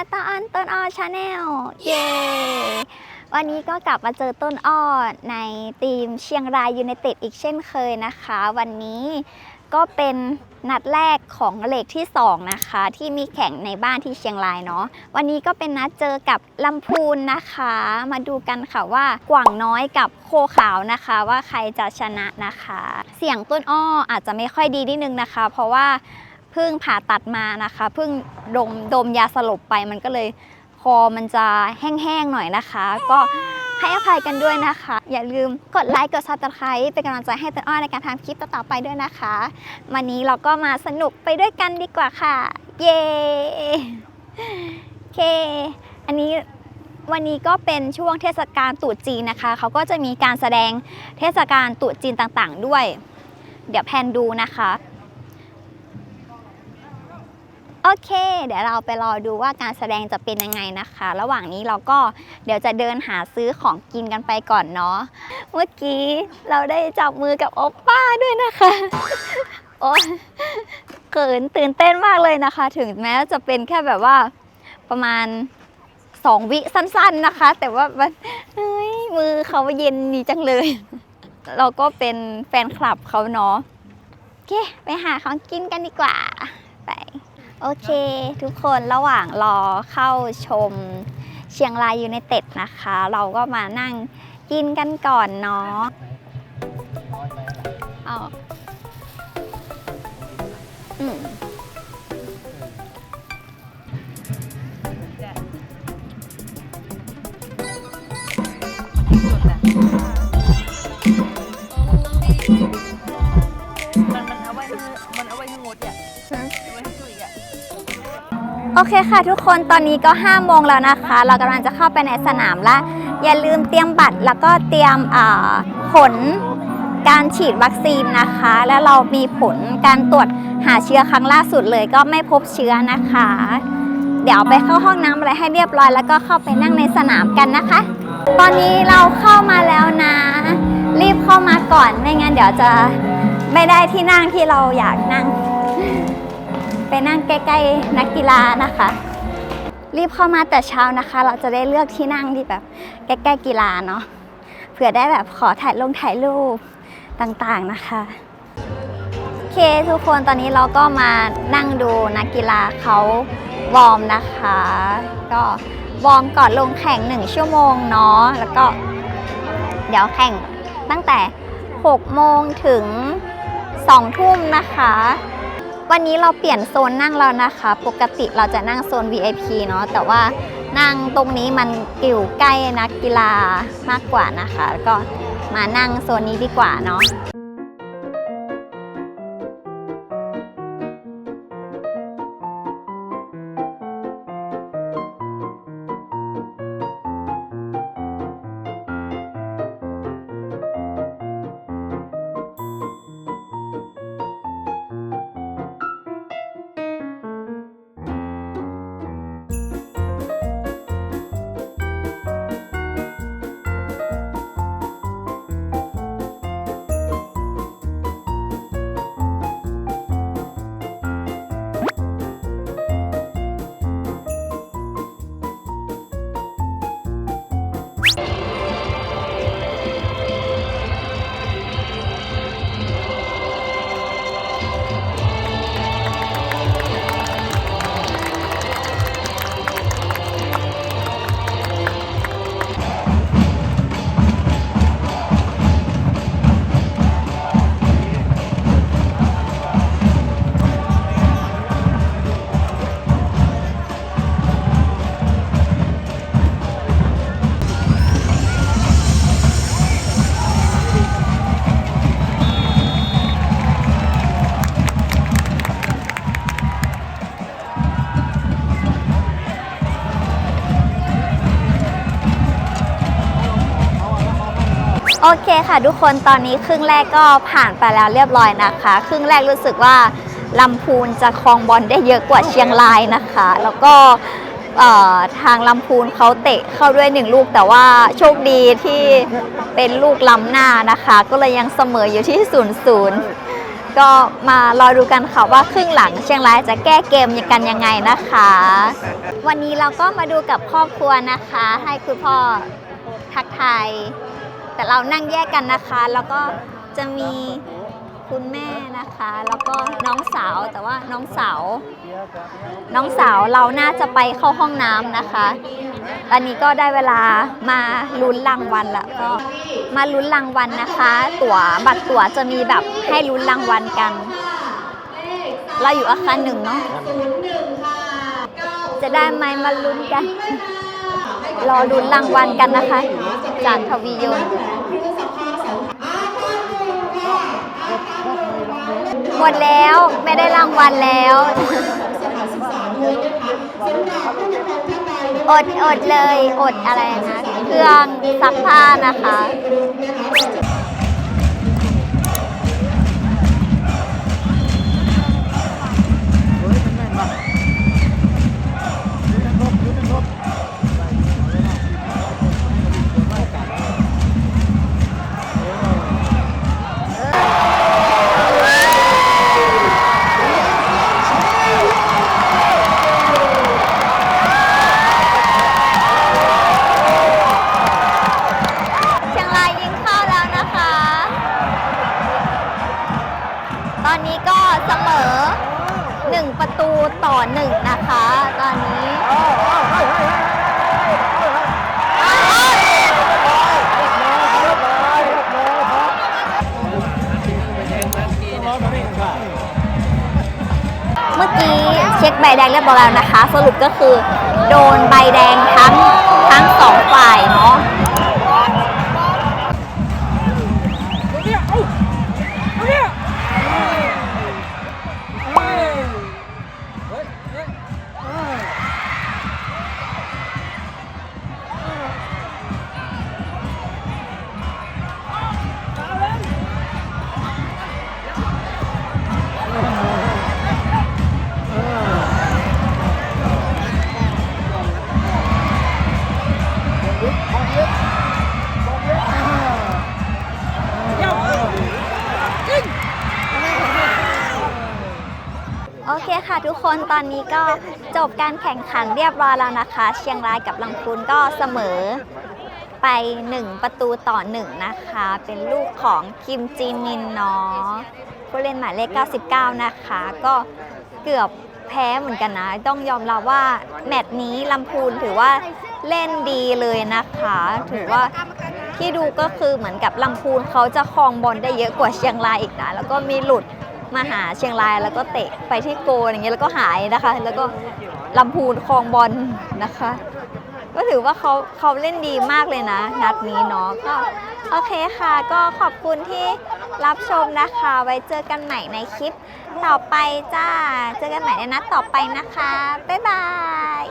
ตอนต้นอ้อชาแนลเย้วันนี้ก็กลับมาเจอต้นอ้อในทีมเชียงรายยูไนเต็ดอีกเช่นเคยนะคะ วันนี้ก็เป็นนัดแรกของเลกที่ 2 นะคะ ที่มีแข่งในบ้านที่เชียงรายเนาะวันนี้ก็เป็นนัดเจอกับลำพูนนะคะ มาดูกันค่ะว่ากว่างน้อยกับโคขาวนะคะ ว่าใครจะชนะนะคะ เสียงต้นอ้ออาจจะไม่ค่อยดีนิดนึงนะคะ เพราะว่า เพิ่งผ่าตัดมานะคะเพิ่งดมดมยาสลบไปมันก็เลยคอมันจะแห้งๆหน่อยนะคะ ก็ให้อภัยกันด้วยนะคะ อย่าลืมกดไลค์กดซับสไครต์เป็นกำลังใจให้ต้นอ้อในการทำคลิปต่อๆไปด้วยนะคะ วันนี้เราก็มาสนุกไปด้วยกันดีกว่าค่ะ เย้โอเค อันนี้วันนี้ก็เป็นช่วงเทศกาลตรุษจีนนะคะเขาก็จะมีการแสดงเทศกาลตรุษจีนต่างๆ ด้วย เดี๋ยวแพนดูนะคะ โอเค เดี๋ยวเราไปรอดูว่าการแสดงจะเป็นยังไงนะคะ ระหว่างนี้เราก็เดี๋ยวจะเดินหาซื้อของกินกันไปก่อนเนาะ เมื่อกี้เราได้จับมือกับโอปป้าด้วยนะคะ โอ้เขินตื่นเต้นมากเลยนะคะ ถึงแม้จะเป็นแค่แบบว่าประมาณสองวิสั้นๆนะคะ แต่ว่ามันเฮ้ยมือเขาเย็นดีจังเลย เราก็เป็นแฟนคลับเขาเนาะ โอเค ไปหาของกินกันดีกว่า ไป โอเค ทุกคนระหว่างรอเข้าชมเชียงรายยูไนเต็ดนะคะ เราก็มานั่งกินกันก่อนเนาะเอาอืม โอเคค่ะทุกคนตอนนี้ก็5โมงแล้วนะคะ เรากำลังจะเข้าไปในสนามละอย่าลืมเตรียมบัตรแล้วก็เตรียมผลการฉีดวัคซีนนะคะ และเรามีผลการตรวจหาเชื้อครั้งล่าสุดเลยก็ไม่พบเชื้อนะคะ เดี๋ยวไปเข้าห้องน้ำอะไรให้เรียบร้อย แล้วก็เข้าไปนั่งในสนามกันนะคะ ตอนนี้เราเข้ามาแล้วนะ รีบเข้ามาก่อนไม่งั้นเดี๋ยวจะไม่ได้ที่นั่งที่เราอยากนั่ง ไปนั่งใกล้ๆนักกีฬานะคะ รีบเข้ามาแต่เช้านะคะ เราจะได้เลือกที่นั่งที่แบบใกล้ๆกีฬาเนาะเผื่อได้แบบขอถ่ายลงถ่ายรูปต่างๆนะคะโอเคทุกคนตอนนี้เราก็มานั่งดูนักกีฬาเขาวอร์มนะคะ ก็วอร์มก่อนลงแข่ง 1 ชั่วโมงเนาะแล้วก็เดี๋ยวแข่งตั้งแต่ 6 โมงถึง 2 ทุ่มนะคะ วันนี้เราเปลี่ยนโซนนั่งแล้วนะคะ ปกติเราจะนั่งโซน VIP เนาะแต่ว่านั่งตรงนี้มันอยู่ใกล้นักกีฬามากกว่านะคะ ก็มานั่งโซนนี้ดีกว่าเนาะ เคค่ะทุกคนตอนนี้ครึ่งแรกก็ผ่านไปแล้วเรียบร้อยนะคะ ครึ่งแรกรู้สึกว่าลำพูนจะครองบอลได้เยอะกว่าเชียงรายนะคะ แล้วก็ทางลำพูนเขาเตะเข้าด้วยหนึ่งลูกแต่ว่าโชคดีที่เป็นลูกล้ำหน้านะคะ ก็เลยยังเสมออยู่ที่ศูนย์ศูนย์ก็มารอดูกันค่ะว่าครึ่งหลังเชียงรายจะแก้เกมกันยังไงนะคะ วันนี้เราก็มาดูกับครอบครัวนะคะ ให้คุณพ่อทักทาย แต่เรานั่งแยกกันนะคะ แล้วก็จะมีคุณแม่นะคะ แล้วก็น้องสาวแต่ว่าน้องสาว น้องสาวเราน่าจะไปเข้าห้องน้ำนะคะตอนนี้ก็ได้เวลามาลุ้นรางวัลละก็มาลุ้นรางวัลนะคะ ตั๋วบัตรตั๋วจะมีแบบให้ลุ้นรางวัลกัน เราอยู่อาคารหนึ่งเนาะจะได้ไหมมาลุ้นกัน รอลุ้นรางวัลกันนะคะ จานทวียนหมดแล้วไม่ได้รางวัลแล้วอดอดเลย อดอะไรนะ เครื่องซักผ้านะคะ ตอนนี้ก็เสมอ 1 ประตูต่อ 1 นะคะ ตอนนี้เมื่อกี้เช็คใบแดงเรียบร้อยแล้วนะคะ สรุปก็คือ โดนใบแดงทั้งทั้งสองฝ่ายเนาะ คนตอนนี้ก็จบการแข่งขันเรียบร้อยแล้วนะคะ เชียงรายกับลำพูนก็เสมอไป 1 ประตูต่อ 1 นะคะ เป็นลูกของคิมจีมินเนาะผู้เล่นหมายเลข 99 นะคะ ก็เกือบแพ้เหมือนกันนะ ต้องยอมรับว่าแมตช์นี้ลำพูนถือว่าเล่นดีเลยนะคะ ถือว่าที่ดูก็คือเหมือนกับลำพูนเขาจะครองบอลได้เยอะกว่าเชียงรายอีกนะ แล้วก็มีหลุด มาหาเชียงรายแล้วก็เตะไปที่โกอย่างเงี้ยแล้วก็หายนะคะ แล้วก็ลำพูนครองบอลนะคะ ก็ถือว่าเขาเขาเล่นดีมากเลยนะ นัดนี้เนาะก็โอเคค่ะ ก็ขอบคุณที่รับชมนะคะ ไว้เจอกันใหม่ในคลิปต่อไปจ้า เจอกันใหม่ในนัดต่อไปนะคะ บ๊ายบาย